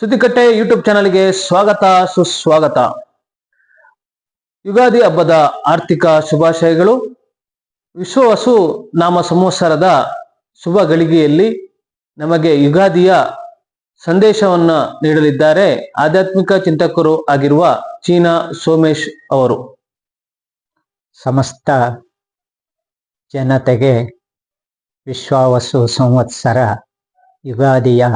ಸುದ್ದಿಕಟ್ಟೆ YouTube ಚಾನಲ್ಗೆ ಸ್ವಾಗತ, ಸುಸ್ವಾಗತ. ಯುಗಾದಿ ಹಬ್ಬದ ಆರ್ಥಿಕ ಶುಭಾಶಯಗಳು. ವಿಶ್ವ ವಿಶ್ವವಸು ನಾಮ ಸಂವತ್ಸರದ ಶುಭ ಗಳಿಗೆಯಲ್ಲಿ ನಮಗೆ ಯುಗಾದಿಯ ಸಂದೇಶವನ್ನ ನೀಡಲಿದ್ದಾರೆ. ಆಧ್ಯಾತ್ಮಿಕ ಚಿಂತಕರು ಆಗಿರುವ ಚೀನಾ ಸೋಮೇಶ್ ಅವರು. ಸಮಸ್ತ ಜನತೆಗೆ ವಿಶ್ವಾವಸು ಸಂವತ್ಸರ ಯುಗಾದಿಯ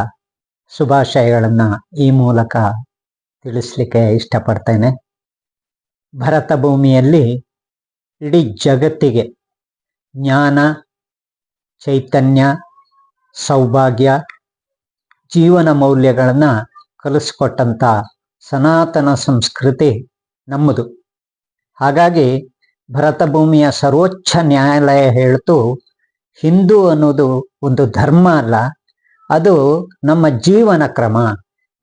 ಶುಭಾಶಯಗಳನ್ನು ಈ ಮೂಲಕ ತಿಳಿಸ್ಲಿಕ್ಕೆ ಇಷ್ಟಪಡ್ತೇನೆ. ಭರತ ಭೂಮಿಯಲ್ಲಿ ಇಡೀ ಜಗತ್ತಿಗೆ ಜ್ಞಾನ, ಚೈತನ್ಯ, ಸೌಭಾಗ್ಯ, ಜೀವನ ಮೌಲ್ಯಗಳನ್ನು ಕಲಿಸ್ಕೊಟ್ಟಂಥ ಸನಾತನ ಸಂಸ್ಕೃತಿ ನಮ್ಮದು. ಹಾಗಾಗಿ ಭರತ ಭೂಮಿಯ ಸರ್ವೋಚ್ಚ ನ್ಯಾಯಾಲಯ ಹೇಳ್ತು, ಹಿಂದೂ ಅನ್ನೋದು ಒಂದು ಧರ್ಮ ಅಲ್ಲ ಅದು ನಮ್ಮ ಜೀವನ ಕ್ರಮ.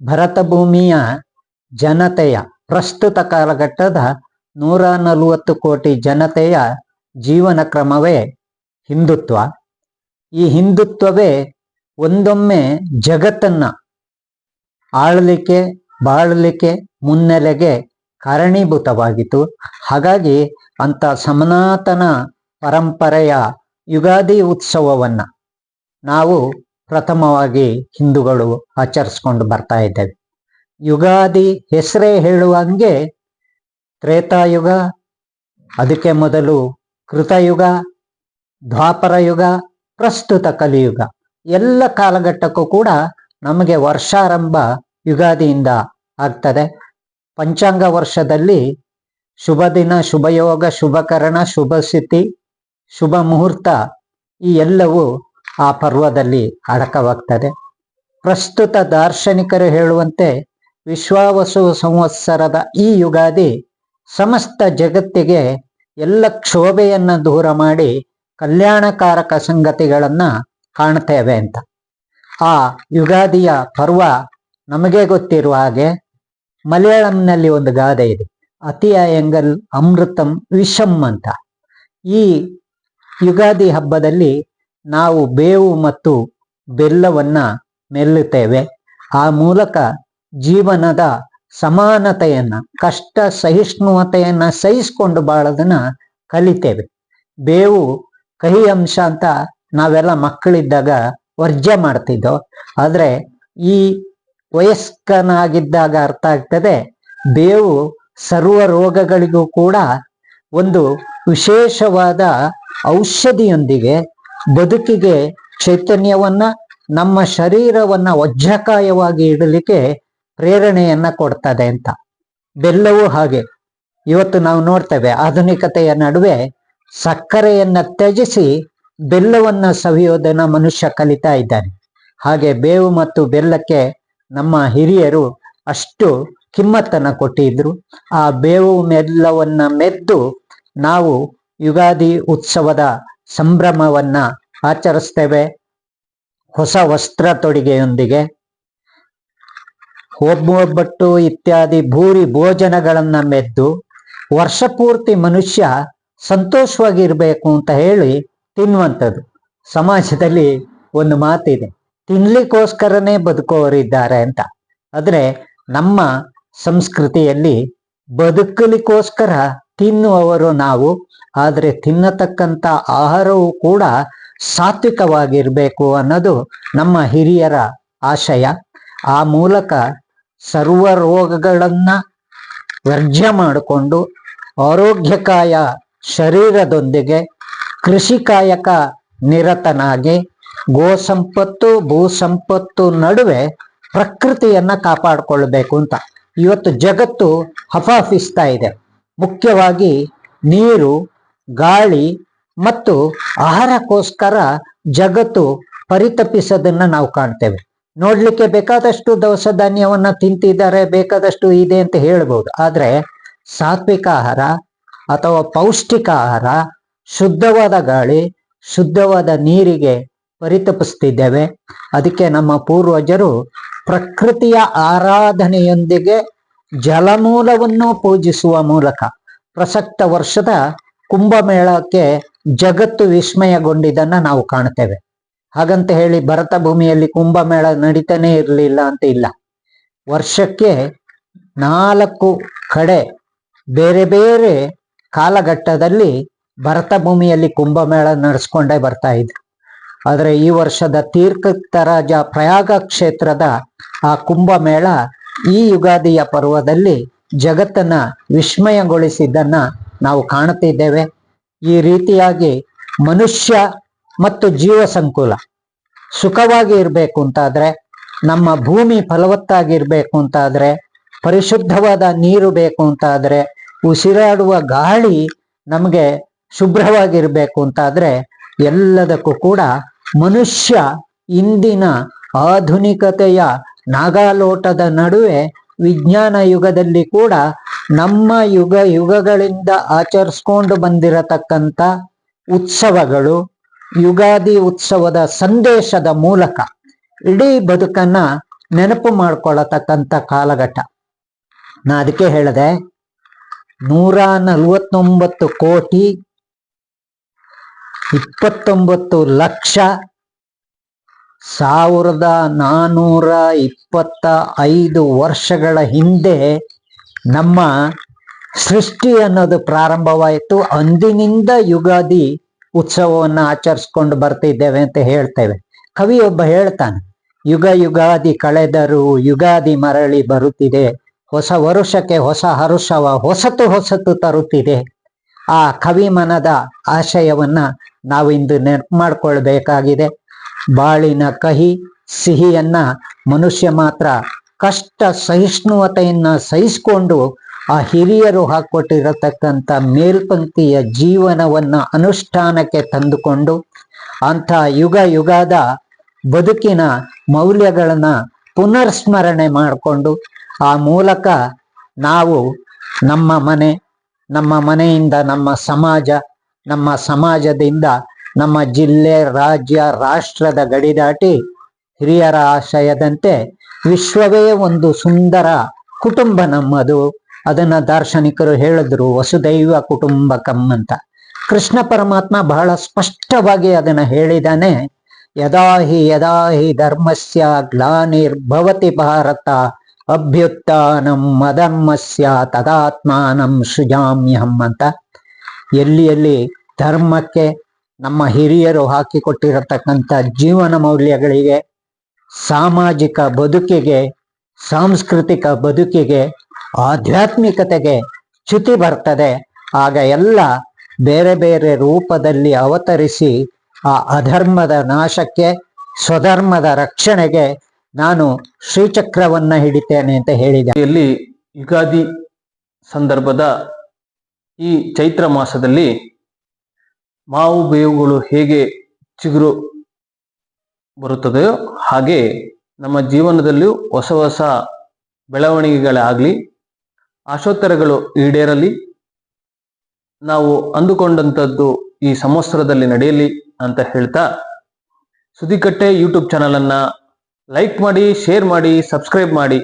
ಭರತ ಭೂಮಿಯ ಜನತೆಯ ಪ್ರಸ್ತುತ ಕಾಲಘಟ್ಟದ ನೂರ ನಲವತ್ತು ಕೋಟಿ ಜನತೆಯ ಜೀವನ ಕ್ರಮವೇ ಹಿಂದುತ್ವ. ಈ ಹಿಂದುತ್ವವೇ ಒಂದೊಮ್ಮೆ ಜಗತ್ತನ್ನ ಆಳಲಿಕ್ಕೆ, ಬಾಳಲಿಕ್ಕೆ, ಮುನ್ನೆಲೆಗೆ ಕಾರಣೀಭೂತವಾಗಿತ್ತು. ಹಾಗಾಗಿ ಅಂತ ಸನಾತನ ಪರಂಪರೆಯ ಯುಗಾದಿ ಉತ್ಸವವನ್ನ ನಾವು ಪ್ರಥಮವಾಗಿ ಹಿಂದೂಗಳು ಆಚರಿಸ್ಕೊಂಡು ಬರ್ತಾ ಇದ್ದೇವೆ. ಯುಗಾದಿ ಹೆಸರೇ ಹೇಳುವಂಗೆ ತ್ರೇತಾಯುಗ, ಅದಕ್ಕೆ ಮೊದಲು ಕೃತಯುಗ ದ್ವಾಪರ ಯುಗ ಪ್ರಸ್ತುತ ಕಲಿಯುಗ. ಎಲ್ಲ ಕಾಲಘಟ್ಟಕ್ಕೂ ಕೂಡ ನಮಗೆ ವರ್ಷಾರಂಭ ಯುಗಾದಿಯಿಂದ ಆಗ್ತದೆ. ಪಂಚಾಂಗ ವರ್ಷದಲ್ಲಿ ಶುಭ ದಿನ, ಶುಭಯೋಗ, ಶುಭಕರಣ, ಶುಭ ಸ್ಥಿತಿ, ಶುಭ ಮುಹೂರ್ತ ಈ ಎಲ್ಲವೂ ಆ ಪರ್ವದಲ್ಲಿ ಅಡಕವಾಗ್ತದೆ. ಪ್ರಸ್ತುತ ದಾರ್ಶನಿಕರು ಹೇಳುವಂತೆ ವಿಶ್ವಾವಸು ಸಂವತ್ಸರದ ಈ ಯುಗಾದಿ ಸಮಸ್ತ ಜಗತ್ತಿಗೆ ಎಲ್ಲ ಕ್ಷೋಭೆಯನ್ನು ದೂರ ಮಾಡಿ ಕಲ್ಯಾಣಕಾರಕ ಸಂಗತಿಗಳನ್ನು ಕಾಣ್ತೇವೆ ಅಂತ. ಆ ಯುಗಾದಿಯ ಪರ್ವ ನಮಗೆ ಗೊತ್ತಿರುವ ಹಾಗೆ ಮಲಯಾಳಂನಲ್ಲಿ ಒಂದು ಗಾದೆ ಇದೆ. ಅತಿಯ ಎಂಗಲ್ ಅಮೃತಂ ವಿಷಂ ಅಂತ. ಈ ಯುಗಾದಿ ಹಬ್ಬದಲ್ಲಿ ನಾವು ಬೇವು ಮತ್ತು ಬೆಲ್ಲವನ್ನ ಮೆಲ್ಲುತ್ತೇವೆ. ಆ ಮೂಲಕ ಜೀವನದ ಸಮಾನತೆಯನ್ನ, ಕಷ್ಟ ಸಹಿಷ್ಣುವತೆಯನ್ನ ಸಹಿಸ್ಕೊಂಡು ಬಾಳೋದನ್ನ ಕಲಿತೇವೆ. ಬೇವು ಕಹಿ ಅಂಶ ಅಂತ ನಾವೆಲ್ಲ ಮಕ್ಕಳಿದ್ದಾಗ ವರ್ಜ್ಯ ಮಾಡ್ತಿದ್ದೋ, ಆದ್ರೆ ಈ ವಯಸ್ಕನಾಗಿದ್ದಾಗ ಅರ್ಥ ಆಗ್ತದೆ, ಬೇವು ಸರ್ವ ರೋಗಗಳಿಗೂ ಕೂಡ ಒಂದು ವಿಶೇಷವಾದ ಔಷಧಿಯೊಂದಿಗೆ ಬದುಕಿಗೆ ಚೈತನ್ಯವನ್ನ, ನಮ್ಮ ಶರೀರವನ್ನ ವಜ್ರಕಾಯವಾಗಿ ಇಡಲಿಕ್ಕೆ ಪ್ರೇರಣೆಯನ್ನ ಕೊಡ್ತದೆ ಅಂತ. ಬೆಲ್ಲವೂ ಹಾಗೆ. ಇವತ್ತು ನಾವು ನೋಡ್ತೇವೆ ಆಧುನಿಕತೆಯ ನಡುವೆ ಸಕ್ಕರೆಯನ್ನ ತ್ಯಜಿಸಿ ಬೆಲ್ಲವನ್ನ ಸವಿಯೋದನ್ನ ಮನುಷ್ಯ ಕಲಿತಾ ಇದ್ದಾನೆ. ಹಾಗೆ ಬೇವು ಮತ್ತು ಬೆಲ್ಲಕ್ಕೆ ನಮ್ಮ ಹಿರಿಯರು ಅಷ್ಟು ಕಿಮ್ಮತ್ತನ್ನ ಕೊಟ್ಟಿದ್ರು. ಆ ಬೇವು ಬೆಲ್ಲವನ್ನ ಮೆದ್ದು ನಾವು ಯುಗಾದಿ ಉತ್ಸವದ ಸಂಭ್ರಮವನ್ನ ಆಚರಿಸ್ತೇವೆ. ಹೊಸ ವಸ್ತ್ರ ತೊಡಿಗೆಯೊಂದಿಗೆ ಒಬ್ಬೊಬ್ಬಟ್ಟು ಇತ್ಯಾದಿ ಭೂರಿ ಭೋಜನಗಳನ್ನ ಮೆದ್ದು ವರ್ಷ ಪೂರ್ತಿ ಮನುಷ್ಯ ಸಂತೋಷವಾಗಿರ್ಬೇಕು ಅಂತ ಹೇಳಿ ತಿನ್ನುವಂಥದ್ದು. ಸಮಾಜದಲ್ಲಿ ಒಂದು ಮಾತಿದೆ, ತಿನ್ಲಿಕ್ಕೋಸ್ಕರನೇ ಬದುಕೋರಿದ್ದಾರೆ ಅಂತ. ಆದರೆ ನಮ್ಮ ಸಂಸ್ಕೃತಿಯಲ್ಲಿ ಬದುಕಲಿಕ್ಕೋಸ್ಕರ ತಿನ್ನುವವರು ನಾವು, ಆದರೆ ತಿನ್ನತಕ್ಕಂಥ ಆಹಾರವು ಕೂಡ ಸಾತ್ವಿಕವಾಗಿರಬೇಕು ಅನ್ನೋದು ನಮ್ಮ ಹಿರಿಯರ ಆಶಯ. ಆ ಮೂಲಕ ಸರ್ವ ರೋಗಗಳನ್ನು ವರ್ಜ್ಯ ಮಾಡಿಕೊಂಡು ಆರೋಗ್ಯಕಾಯ ಶರೀರದೊಂದಿಗೆ ಕೃಷಿಕಾಯಕ ನಿರತನಾಗಿ ಗೋ ಸಂಪತ್ತು ಭೂ ಸಂಪತ್ತು ನಡುವೆ ಪ್ರಕೃತಿಯನ್ನ ಕಾಪಾಡಿಕೊಳ್ಬೇಕು ಅಂತ. ಇವತ್ತು ಜಗತ್ತು ಹಫಾಫಿಸ್ತಾ ಇದೆ. ಮುಖ್ಯವಾಗಿ ನೀರು, ಗಾಳಿ ಮತ್ತು ಆಹಾರಕ್ಕೋಸ್ಕರ ಜಗತ್ತು ಪರಿತಪಿಸೋದನ್ನ ನಾವು ಕಾಣ್ತೇವೆ. ನೋಡ್ಲಿಕ್ಕೆ ಬೇಕಾದಷ್ಟು ದವಸ ಧಾನ್ಯವನ್ನ ತಿಂತಿದ್ದಾರೆ, ಬೇಕಾದಷ್ಟು ಇದೆ ಅಂತ ಹೇಳ್ಬೋದು. ಆದ್ರೆ ಸಾತ್ವಿಕ ಆಹಾರ ಅಥವಾ ಪೌಷ್ಟಿಕ ಆಹಾರ ಶುದ್ಧವಾದ ಗಾಳಿ, ಶುದ್ಧವಾದ ನೀರಿಗೆ ಪರಿತಪಿಸ್ತಿದ್ದೇವೆ. ಅದಕ್ಕೆ ನಮ್ಮ ಪೂರ್ವಜರು ಪ್ರಕೃತಿಯ ಆರಾಧನೆಯೊಂದಿಗೆ ಜಲಮೂಲವನ್ನು ಪೂಜಿಸುವ ಮೂಲಕ ಪ್ರಸಕ್ತ ವರ್ಷದ ಕುಂಭಮೇಳಕ್ಕೆ ಜಗತ್ತು ವಿಸ್ಮಯಗೊಂಡಿದ್ದನ್ನು ನಾವು ಕಾಣ್ತೇವೆ. ಹಾಗಂತ ಹೇಳಿ ಭರತ ಭೂಮಿಯಲ್ಲಿ ಕುಂಭಮೇಳ ನಡೀತಾನೆ ಇರಲಿಲ್ಲ ಅಂತ ಇಲ್ಲ. ವರ್ಷಕ್ಕೆ ನಾಲ್ಕು ಕಡೆ ಬೇರೆ ಬೇರೆ ಕಾಲಘಟ್ಟದಲ್ಲಿ ಭರತ ಭೂಮಿಯಲ್ಲಿ ಕುಂಭಮೇಳ ನಡೆಸ್ಕೊಂಡೇ ಬರ್ತಾ ಇದ್ರು ಆದರೆ ಈ ವರ್ಷದ ತೀರ್ಥರಾಜ ಪ್ರಯಾಗ ಕ್ಷೇತ್ರದ ಆ ಕುಂಭಮೇಳ ಈ ಯುಗಾದಿಯ ಪರ್ವದಲ್ಲಿ ಜಗತ್ತನ್ನ ವಿಸ್ಮಯಗೊಳಿಸಿದ್ದನ್ನ ನಾವು ಕಾಣುತ್ತಿದ್ದೇವೆ. ಈ ರೀತಿಯಾಗಿ ಮನುಷ್ಯ ಮತ್ತು ಜೀವ ಸಂಕುಲ ಸುಖವಾಗಿ ಇರಬೇಕು ಅಂತಾದ್ರೆ, ನಮ್ಮ ಭೂಮಿ ಫಲವತ್ತಾಗಿರ್ಬೇಕು ಅಂತಾದ್ರೆ, ಪರಿಶುದ್ಧವಾದ ನೀರು ಬೇಕು ಅಂತಾದ್ರೆ, ಉಸಿರಾಡುವ ಗಾಳಿ ನಮಗೆ ಶುಭ್ರವಾಗಿರ್ಬೇಕು ಅಂತಾದ್ರೆ, ಎಲ್ಲದಕ್ಕೂ ಕೂಡ ಮನುಷ್ಯ ಇಂದಿನ ಆಧುನಿಕತೆಯ ನಾಗಾಲೋಟದ ನಡುವೆ ವಿಜ್ಞಾನ ಯುಗದಲ್ಲಿ ಕೂಡ ನಮ್ಮ ಯುಗ ಯುಗಗಳಿಂದ ಆಚರಿಸ್ಕೊಂಡು ಬಂದಿರತಕ್ಕಂಥ ಉತ್ಸವಗಳು ಯುಗಾದಿ ಉತ್ಸವದ ಸಂದೇಶದ ಮೂಲಕ ಇಡೀ ಬದುಕನ್ನ ನೆನಪು ಮಾಡ್ಕೊಳ್ಳತಕ್ಕಂಥ ಕಾಲಘಟ್ಟ. ನಾ ಅದಕ್ಕೆ ಹೇಳಿದೆ, ನೂರ ನಲ್ವತ್ತೊಂಬತ್ತು ಕೋಟಿ ಇಪ್ಪತ್ತೊಂಬತ್ತು ಲಕ್ಷ ಸಾವಿರದ ನಾನ್ನೂರ ಇಪ್ಪತ್ತ ಐದು ವರ್ಷಗಳ ಹಿಂದೆ ನಮ್ಮ ಸೃಷ್ಟಿ ಅನ್ನೋದು ಪ್ರಾರಂಭವಾಯಿತು. ಅಂದಿನಿಂದ ಯುಗಾದಿ ಉತ್ಸವವನ್ನು ಆಚರಿಸ್ಕೊಂಡು ಬರ್ತಿದ್ದೇವೆ ಅಂತ ಹೇಳ್ತೇವೆ. ಕವಿಯೊಬ್ಬ ಹೇಳ್ತಾನೆ, ಯುಗ ಯುಗಾದಿ ಕಳೆದರೂ ಯುಗಾದಿ ಮರಳಿ ಬರುತ್ತಿದೆ. ಹೊಸ ವರುಷಕ್ಕೆ ಹೊಸ ಹರುಷವ ಹೊಸತು ಹೊಸತು ತರುತ್ತಿದೆ. ಆ ಕವಿ ಮನದ ಆಶಯವನ್ನ ನಾವಿಂದು ನೆನಪು ಮಾಡ್ಕೊಳ್ಬೇಕಾಗಿದೆ. ಬಾಳಿನ ಕಹಿ ಸಿಹಿಯನ್ನ ಮನುಷ್ಯ ಮಾತ್ರ ಕಷ್ಟ ಸಹಿಷ್ಣುವತೆಯನ್ನ ಸಹಿಸಿಕೊಂಡು ಆ ಹಿರಿಯರು ಹಾಕೊಟ್ಟಿರತಕ್ಕಂಥ ಮೇಲ್ಪಂಕ್ತಿಯ ಜೀವನವನ್ನ ಅನುಷ್ಠಾನಕ್ಕೆ ತಂದುಕೊಂಡು ಅಂಥ ಯುಗ ಯುಗದ ಬದುಕಿನ ಮೌಲ್ಯಗಳನ್ನ ಪುನರ್ಸ್ಮರಣೆ ಮಾಡಿಕೊಂಡು ಆ ಮೂಲಕ ನಾವು ನಮ್ಮ ಮನೆ, ನಮ್ಮ ಮನೆಯಿಂದ ನಮ್ಮ ಸಮಾಜ, ನಮ್ಮ ಸಮಾಜದಿಂದ ನಮ್ಮ ಜಿಲ್ಲೆ, ರಾಜ್ಯ, ರಾಷ್ಟ್ರದ ಗಡಿ ದಾಟಿ ಹಿರಿಯರ ಆಶಯದಂತೆ ವಿಶ್ವವೇ ಒಂದು ಸುಂದರ ಕುಟುಂಬ ನಮ್ಮದು. ಅದನ್ನ ದಾರ್ಶನಿಕರು ಹೇಳಿದ್ರು, ವಸುದೈವ ಕುಟುಂಬಕಂ ಅಂತ. ಕೃಷ್ಣ ಪರಮಾತ್ಮ ಬಹಳ ಸ್ಪಷ್ಟವಾಗಿ ಅದನ್ನ ಹೇಳಿದಾನೆ. ಯದಾ ಹಿ ಯದಾ ಹಿ ಧರ್ಮಸ್ಯ ಗ್ಲಾನಿರ್ಭವತಿ ಭಾರತ, ಅಭ್ಯುತ್ಥಾನಂ ಅಧರ್ಮಸ್ಯ ತದಾತ್ಮಾನಂ ಸೃಜಾಮ್ಯಹಂ ಅಂತ. ಎಲ್ಲಿ ಎಲ್ಲಿ ಧರ್ಮಕ್ಕೆ ನಮ್ಮ ಹಿರಿಯರು ಹಾಕಿಕೊಟ್ಟಿರತಕ್ಕಂಥ ಜೀವನ ಮೌಲ್ಯಗಳಿಗೆ, ಸಾಮಾಜಿಕ ಬದುಕಿಗೆ, ಸಾಂಸ್ಕೃತಿಕ ಬದುಕಿಗೆ, ಆಧ್ಯಾತ್ಮಿಕತೆಗೆ ಚ್ಯುತಿ ಬರ್ತದೆ. ಆಗ ಎಲ್ಲ ಬೇರೆ ಬೇರೆ ರೂಪದಲ್ಲಿ ಅವತರಿಸಿ ಆ ಅಧರ್ಮದ ನಾಶಕ್ಕೆ, ಸ್ವಧರ್ಮದ ರಕ್ಷಣೆಗೆ ನಾನು ಶ್ರೀಚಕ್ರವನ್ನ ಹಿಡಿತೇನೆ ಅಂತ ಹೇಳಿದೆ. ಇಲ್ಲಿ ಯುಗಾದಿ ಸಂದರ್ಭದ ಈ ಚೈತ್ರ ಮಾಸದಲ್ಲಿ ಮಾವು ಬೇವುಗಳು ಹೇಗೆ ಚಿಗುರು ಬರುತ್ತದೆಯೋ ಹಾಗೆ ನಮ್ಮ ಜೀವನದಲ್ಲಿಯೂ ಹೊಸ ಹೊಸ ಬೆಳವಣಿಗೆಗಳಾಗಲಿ, ಆಶೋತ್ತರಗಳು ಈಡೇರಲಿ. ನಾವು ಅಂದುಕೊಂಡಂಥದ್ದು ಈ ಸಂವತ್ಸರದಲ್ಲಿ ನಡೆಯಲಿ ಅಂತ ಹೇಳ್ತಾ ಸುದಿಕಟ್ಟೆ ಯೂಟ್ಯೂಬ್ ಚಾನಲನ್ನು ಲೈಕ್ ಮಾಡಿ, ಶೇರ್ ಮಾಡಿ, ಸಬ್ಸ್ಕ್ರೈಬ್ ಮಾಡಿ.